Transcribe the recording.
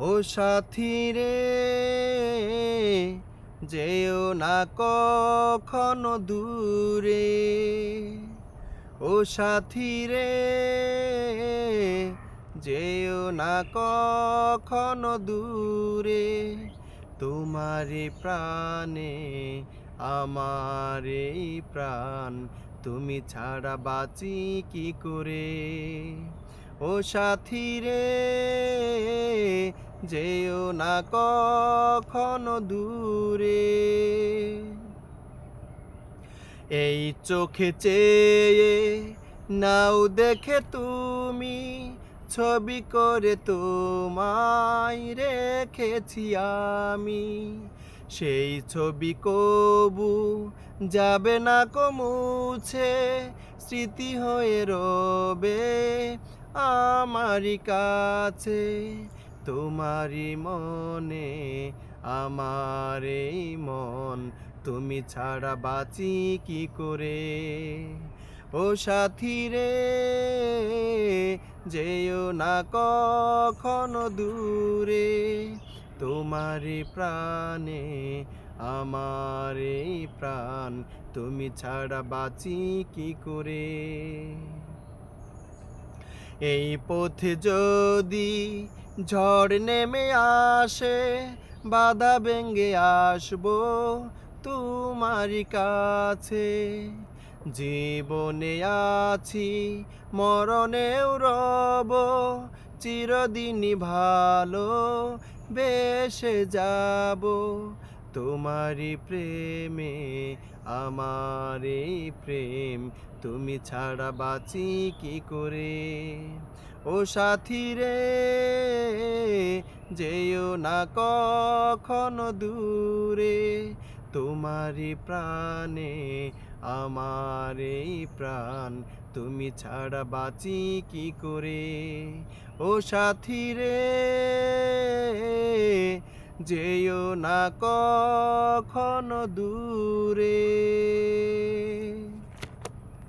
ও সাথী রে, যেও না কখনো দূরে। ও সাথী রে, যেও না কখনো দূরে। তোমারে প্রাণে আমার প্রাণ, তুমি ছাড়া বাঁচি কি করে? ও সাথী রে যেও না কখনো দূরে। এই চোখে চেয়ে নাও দেখে তুমি, ছবি করে তোমায় রেখেছি আমি। সেই ছবি কবু যাবে না কমুছে স্মৃতি হয়ে রবে আমারই কাছে তোমারই মনে, আমার এই মন, তুমি ছাড়া বাঁচি কি করে? ও সাথী রে, যেও না কখনো দূরে, তোমারি প্রাণে আমার এই প্রাণ, তুমি ছাড়া বাঁচি কি করে? এই পথে যদি ঝড় নেমে আসে, বাধা ভেঙ্গে আসব তোমার কাছে। জীবনে আছি, মরণেও রব, চিরদিনই ভালো, বেশে যাব। তোমারই প্রেমে আমার এই প্রেম। তুমি ছাড়া বাঁচি কি করে? ও সাথী রে যেও না কখনো দূরে। তোমারি প্রাণে আমার এই প্রাণ। তুমি ছাড়া বাঁচি কি করে? ও সাথী রে যেও না কখনো দূরে।